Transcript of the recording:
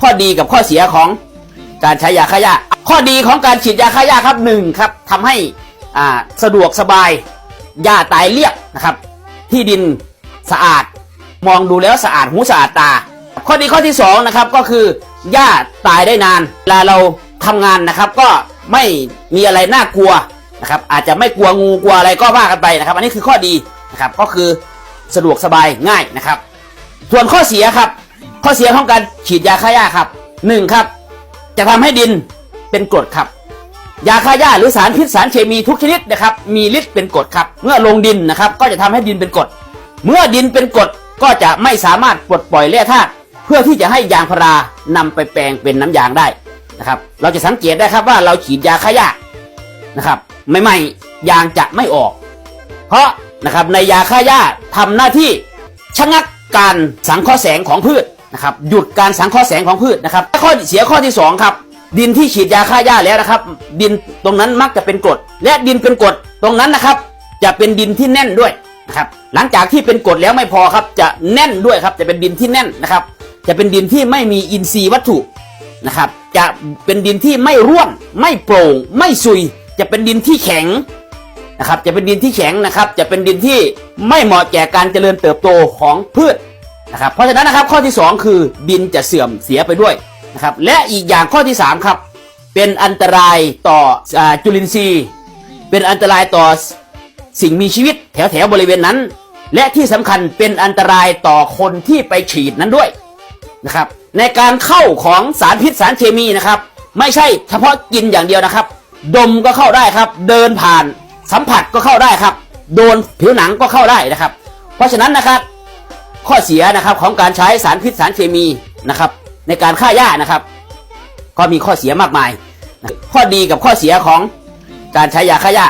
ข้อดีกับข้อเสียของการใช้ยาฆ่าหญ้าข้อดีของการฉีดยาฆ่าหญ้าครับหนึ่งครับทำให้อ่าสะดวกสบายหญ้าตายเรียบนะครับ ที่ดินสะอาดมองดูแล้วสะอาดหูสะอาดตา ข้อดีข้อที่สองนะครับก็คือหญ้าตายได้นานเวลาเราทำงานนะครับ ก็ไม่มีอะไรน่ากลัวนะครับ อาจจะไม่กลัวงูกลัวอะไรก็ว่ากันไปนะครับ อันนี้คือข้อดีนะครับก็คือสะดวกสบายง่ายนะครับ ส่วนข้อเสียครับ ข้อเสียของการฉีดยาฆ่าหญ้าครับหนึ่งครับ จะทำให้ดินเป็นกรดครับ ยาฆ่าหญ้าหรือสารพิษสารเคมีทุกชนิดนะครับ มีฤทธิ์เป็นกรดครับ เมื่อลงดินนะครับ ก็จะทำให้ดินเป็นกรดเมื่อดินเป็นกรดก็จะไม่สามารถปลดปล่อยแร่ธาตุเพื่อที่จะให้ยางพารานำไปแปลงเป็นน้ำยางได้นะครับ เราจะสังเกตได้ครับว่าเราฉีดยาฆ่าหญ้านะครับใหม่ๆยางจะไม่ออก เพราะนะครับในยาฆ่าหญ้าทำหน้าที่ชะงักการสังเคราะห์แสงของพืช นะครับหยุดการสังเคราะห์แสงของพืชนะครับข้อเสียข้อที่สองครับดินที่ฉีดยาฆ่าหญ้าแล้วนะครับ ดินตรงนั้นมักจะเป็นกรดและดินเป็นกรดตรงนั้นนะครับ จะเป็นดินที่แน่นด้วยนะครับหลังจากที่เป็นกรดแล้วไม่พอครับ จะแน่นด้วยครับ จะเป็นดินที่แน่นนะครับ จะเป็นดินที่ไม่มีอินทรีย์วัตถุนะครับ จะเป็นดินที่ไม่ร่วน ไม่โปร่ง ไม่ซุย จะเป็นดินที่แข็งนะครับ จะเป็นดินที่แข็งนะครับ จะเป็นดินที่ไม่เหมาะแก่การเจริญเติบโตของพืช นะครับเพราะฉะนั้นนะครับข้อที่ 2 คือดินจะเสื่อมเสียไปด้วยนะครับและอีกอย่างข้อที่ 3 ครับ เป็นอันตรายต่ออจุลินทรีย์ เป็นอันตรายต่อสิ่งมีชีวิตแถวแถวๆบริเวณนั้น และที่สำคัญเป็นอันตรายต่อคนที่ไปฉีดนั้นด้วยนะครับในการเข้าของสารพิษสารเคมีนะครับ ไม่ใช่เฉพาะกินอย่างเดียวนะครับ ดมก็เข้าได้ครับ เดินผ่านสัมผัสก็เข้าได้ครับ โดนผิวหนังก็เข้าได้นะครับ เพราะฉะนั้นนะครับ ข้อเสียนะครับของการใช้สารพิษสารเคมีนะครับในการฆ่าหญ้านะครับ ก็มีข้อเสียมากมาย ข้อดีกับข้อเสียของการใช้ยาฆ่าหญ้า